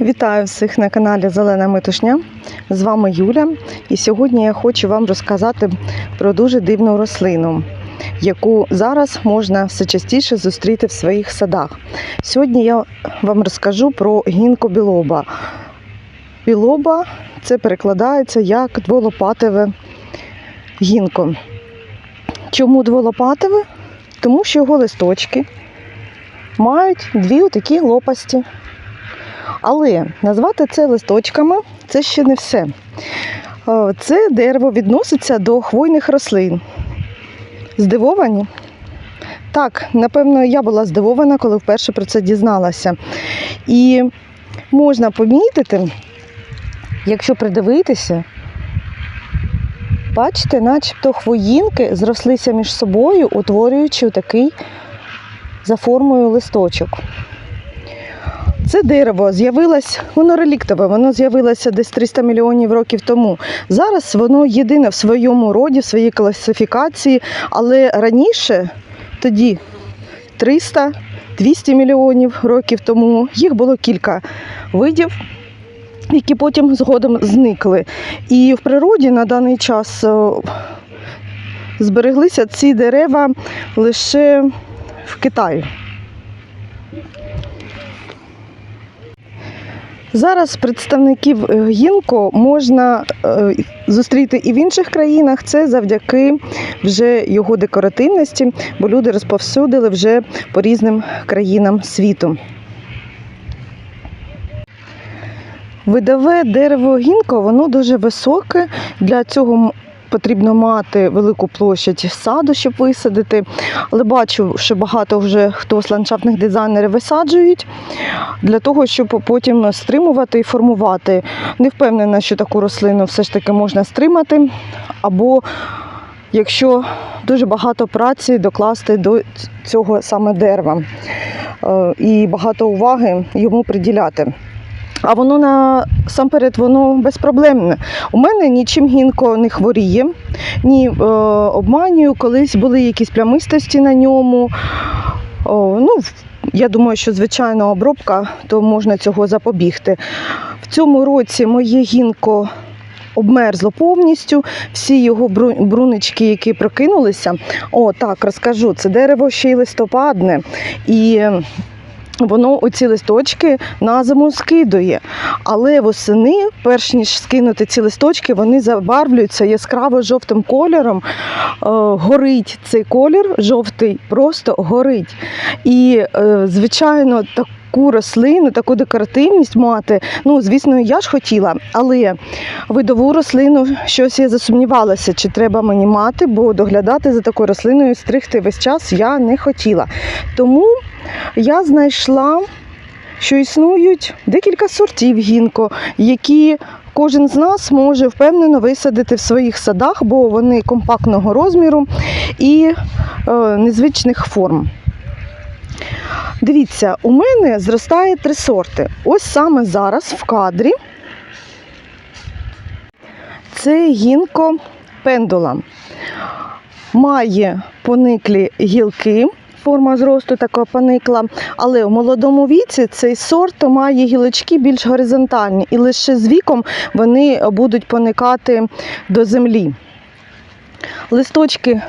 Вітаю всіх на каналі Зелена Митушня. З вами Юля. І сьогодні я хочу вам розказати про дуже дивну рослину, яку зараз можна все частіше зустріти в своїх садах. Сьогодні я вам розкажу про гінко білоба. Білоба це перекладається як дволопатеве гінко. Чому дволопатеве? Тому що його листочки мають дві отакі лопасті. Але назвати це листочками це ще не все. Е, Це дерево відноситься до хвойних рослин. Здивовані? Так, напевно, я була здивована, коли вперше про це дізналася. І можна помітити, якщо придивитися, бачите, начебто хвоїнки зрослися між собою, утворюючи такий за формою листочок. Це дерево з'явилось, воно реліктове, воно з'явилося десь 300 мільйонів років тому. Зараз воно єдине в своєму роді, в своїй класифікації, але раніше, тоді 300 200 мільйонів років тому, їх було кілька видів, які потім згодом зникли. І в природі на даний час збереглися ці дерева лише в Китаї. Зараз представників е, гінко можна е, зустріти і в інших країнах. Це завдяки вже його декоративності, бо люди розповсюдили вже по різним країнам світу. Видове дерево гінко, воно дуже високе. Для цього потрібно мати велику площадь саду, щоб висадити. Але бачу, що багато вже хто з ландшафтних дизайнерів висаджують для того, щоб потім стримувати і формувати. Не впевнена, що таку рослину все ж таки можна стримати, або якщо дуже багато праці докласти до цього саме дерева е, і багато уваги йому приділяти. А воно насамперед воно безпроблемне. У мене нічим гінко не хворіє, ні е, обманюю. Колись були якісь плямистості на ньому. О, ну, я думаю, що звичайна обробка, то можна цього запобігти. В цьому році моє гінко обмерзло повністю. Всі його бру- брунички, які прокинулися. О, так, розкажу, це дерево ще й листопадне. І воно оці листочки на зиму скидує. Але восени, перш ніж скинути ці листочки, вони забарвлюються яскраво жовтим кольором. Е, горить цей колір жовтий, просто горить. І, е, звичайно, таку рослину, таку декоративність мати. Ну, звісно, я ж хотіла, але видову рослину щось я засумнівалася, чи треба мені мати, бо доглядати за такою рослиною, стригти весь час я не хотіла. Тому я знайшла, що існують декілька сортів гінко, які кожен з нас може впевнено висадити в своїх садах, бо вони компактного розміру і е, незвичних форм. Дивіться, у мене зростає три сорти. Ось саме зараз в кадрі це гінко пендула. Має пониклі гілки, форма зросту така поникла, але у молодому віці цей сорт має гілочки більш горизонтальні, і лише з віком вони будуть поникати до землі. Листочки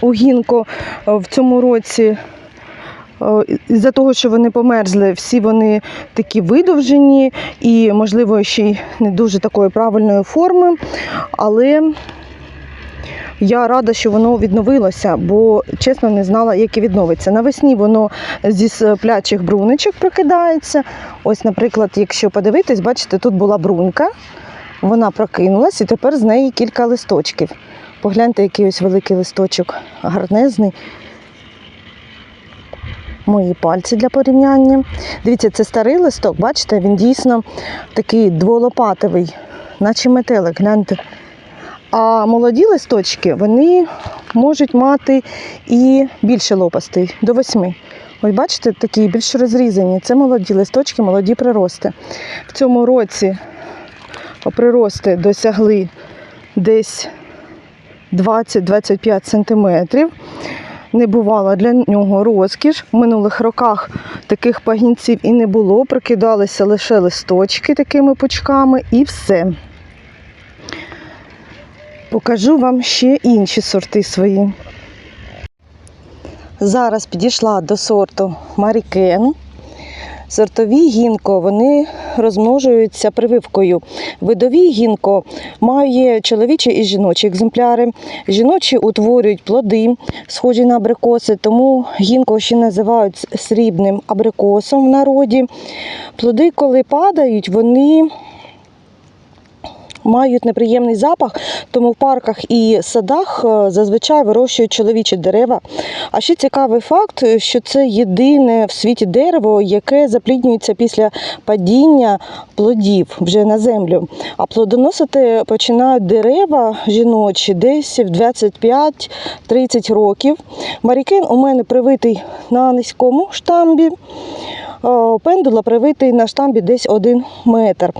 у гінко е, в цьому році. е, Із-за того, що вони померзли, всі вони такі видовжені і, можливо, ще й не дуже такої правильної форми. Але я рада, що воно відновилося, бо чесно не знала, як і відновиться. Навесні воно зі сплячих бруничок прокидається. Ось, наприклад, якщо подивитись, бачите, тут була брунька, вона прокинулась і тепер з неї кілька листочків. Погляньте, який ось великий листочок, гарнезний. Мої пальці для порівняння. Дивіться, це старий листок, бачите, він дійсно такий дволопатовий, наче метелик, гляньте. А молоді листочки вони можуть мати і більше лопастей, до восьми. Ось бачите, такі більш розрізані. Це молоді листочки, молоді прирости. В цьому році прирости досягли десь 20-25 сантиметрів. не бувала для нього розкіш. В минулих роках таких пагінців і не було. Прокидалися лише листочки такими пучками і все. Покажу вам ще інші сорти свої. Зараз підійшла до сорту Марікен. Сортові гінко вони розмножуються прививкою. Видові гінко має чоловічі і жіночі екземпляри. Жіночі утворюють плоди, схожі на абрикоси, тому гінко ще називають срібним абрикосом в народі. Плоди, коли падають, вони мають неприємний запах, тому в парках і садах е, зазвичай вирощують чоловічі дерева. А ще цікавий факт, що це єдине в світі дерево, яке запліднюється після падіння плодів вже на землю. А плодоносити починають дерева жіночі десь в 25-30 років. Марікен у мене привитий на низькому штамбі. Е, Пендула привитий на штамбі десь 1 метр.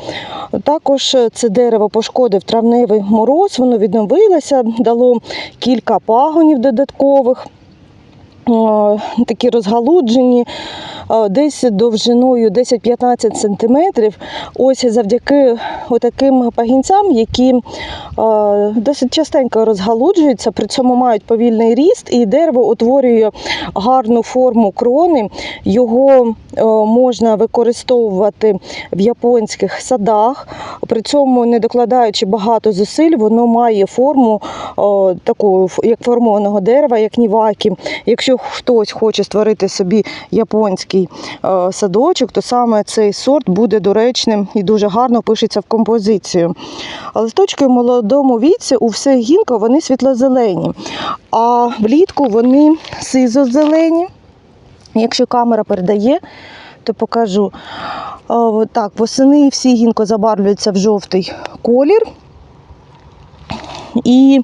Також це дерево пошкодив травневий мороз, воно відновилося, дало кілька пагонів додаткових. Е, Такі розгалуджені, е, десь довжиною 10-15 сантиметрів. Ось завдяки таким пагінцям, які е, досить частенько розгалуджуються, при цьому мають повільний ріст, і дерево утворює гарну форму крони. Його е, можна використовувати в японських садах. При цьому, не докладаючи багато зусиль, воно має форму таку, як формованого дерева, як нівакі. Якщо хтось хоче створити собі японський е, садочок, то саме цей сорт буде доречним і дуже гарно пишеться в композицію. А Листочки в молодому віці у всіх гінко вони світло-зелені, а влітку вони сизо-зелені. Якщо камера передає, то покажу. О, Так, восени всі гінко забарвлюються в жовтий колір. І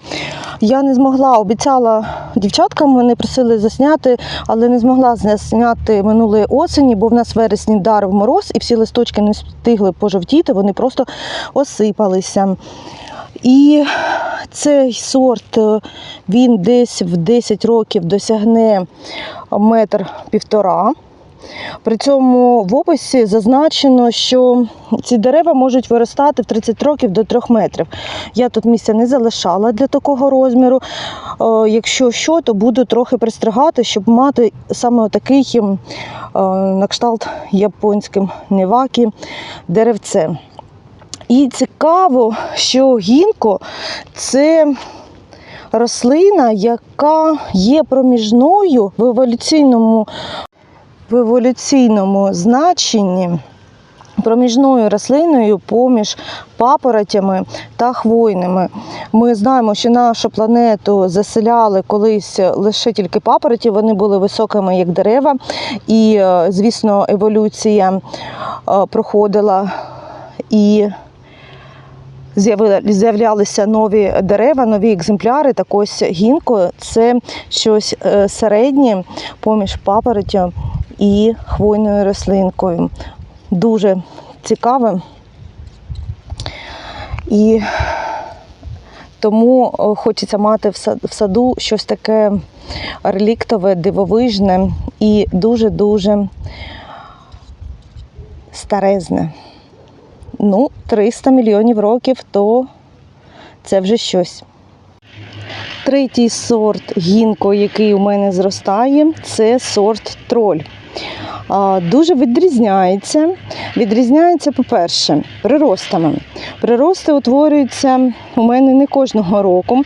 я не змогла, обіцяла дівчаткам, вони просили засняти, але не змогла засняти минулої осені, бо в нас в вересні вдарив мороз і всі листочки не встигли пожовтіти, вони просто осипалися. І цей сорт е, він десь в 10 років досягне метр півтора. При цьому в описі зазначено, що ці дерева можуть виростати в 30 років до 3 метрів. Я тут місця не залишала для такого розміру. Е, Якщо що, то буду трохи пристригати, щоб мати саме такий е, на кшталт японським невакі деревце. І цікаво, що гінко це рослина, яка є проміжною в еволюційному, в еволюційному значенні. Проміжною рослиною поміж папоротями та хвойними. Ми знаємо, що нашу планету заселяли колись лише тільки папороті, вони були високими як дерева, і, е, звісно, еволюція е, проходила і з'являлися нові дерева, нові екземпляри. Так ось гінко це щось е, середнє поміж папороттю і хвойною рослинкою. Дуже цікаве. І тому хочеться мати в саду щось таке реліктове, дивовижне і дуже-дуже старезне. Ну, 300 мільйонів років, то це вже щось. Третій сорт гінко, який у мене зростає, це сорт троль. Дуже відрізняється. Відрізняється, по-перше, приростами. Прирости утворюються у мене не кожного року.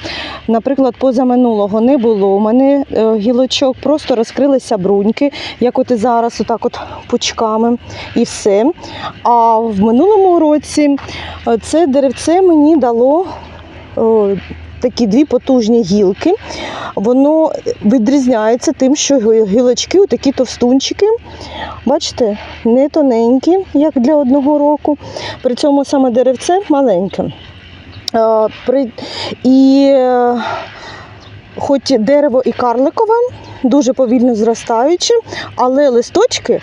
Наприклад, позаминулого не було. У мене е, гілочок просто розкрилися бруньки, як от і зараз, отак от пучками, і все. А в минулому році е, це деревце мені дало. Такі дві потужні гілки. Воно відрізняється тим, що гі- гілочки, такі товстунчики, бачите, не тоненькі, як для одного року. При цьому саме деревце маленьке. І е, хоч дерево і карликове, дуже повільно зростаюче, але листочки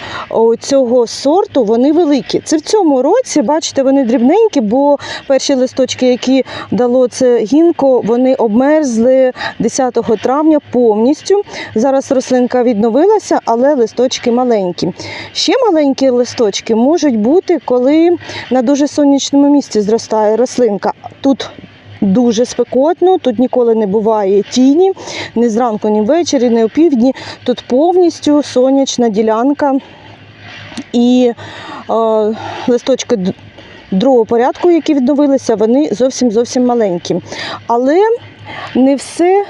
цього сорту вони великі. Це в цьому році, бачите, вони дрібненькі, бо перші листочки, які дало це гінко, вони обмерзли 10 травня повністю. Зараз рослинка відновилася, але листочки маленькі. Ще маленькі листочки можуть бути, коли на дуже сонячному місці зростає рослинка. Тут дуже спекотно, тут ніколи не буває тіні, ні зранку, ні ввечері, ні опівдні. Тут повністю сонячна ділянка і е, листочки другого порядку, які відновилися, вони зовсім зовсім маленькі. Але не все.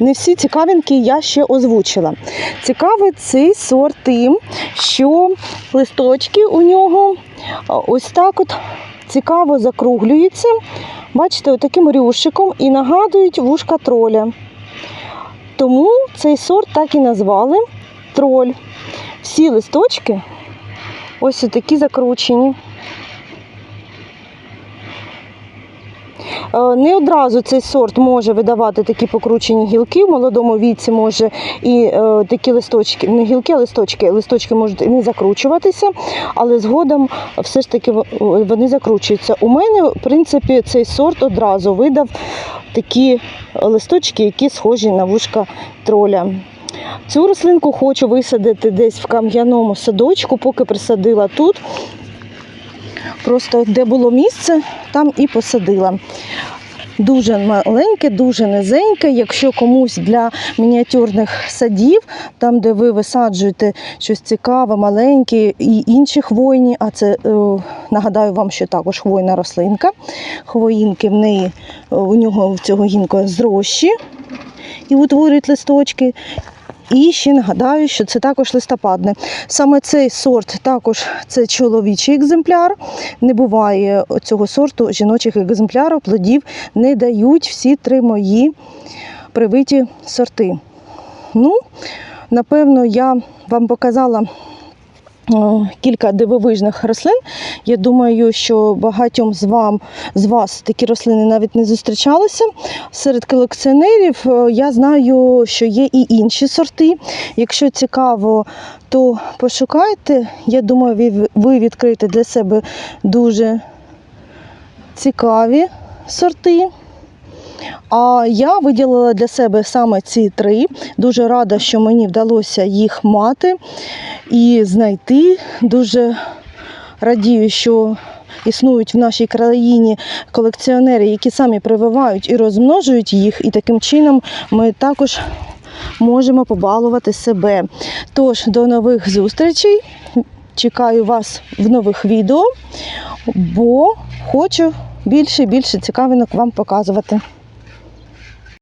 Не всі цікавинки я ще озвучила. Цікавий цей сорт тим, що листочки у нього ось так от цікаво закруглюються. Бачите, отаким рюшиком і нагадують вушка троля. Тому цей сорт так і назвали троль. Всі листочки ось такі закручені. Не одразу цей сорт може видавати такі покручені гілки. В молодому віці може і е, такі листочки, не гілки, а листочки. Листочки можуть не закручуватися, але згодом все ж таки вони закручуються. У мене, в принципі, цей сорт одразу видав такі листочки, які схожі на вушка троля. Цю рослинку хочу висадити десь в кам'яному садочку, поки присадила тут. Просто де було місце, там і посадила. Дуже маленьке, дуже низеньке. Якщо комусь для мініатюрних садів, там, де ви висаджуєте щось цікаве, маленьке і інші хвойні, а це е, нагадаю вам, що також хвойна рослинка. Хвоїнки в неї е, у нього в цього гінка зрощі і утворюють листочки. І ще нагадаю, що це також листопадне. Саме цей сорт також це чоловічий екземпляр. Не буває цього сорту жіночих екземплярів, плодів не дають всі три мої привиті сорти. Ну, напевно, я вам показала кілька дивовижних рослин. Я думаю, що багатьом з вам з вас такі рослини навіть не зустрічалися. Серед колекціонерів е, я знаю, що є і інші сорти. Якщо цікаво, то пошукайте. Я думаю, ви- ви відкриєте для себе дуже цікаві сорти. А я виділила для себе саме ці три. Дуже рада, що мені вдалося їх мати і знайти. Дуже радію, що існують в нашій країні колекціонери, які самі прививають і розмножують їх, і таким чином ми також можемо побалувати себе. Тож, до нових зустрічей. Чекаю вас в нових відео, бо хочу більше і більше цікавинок вам показувати.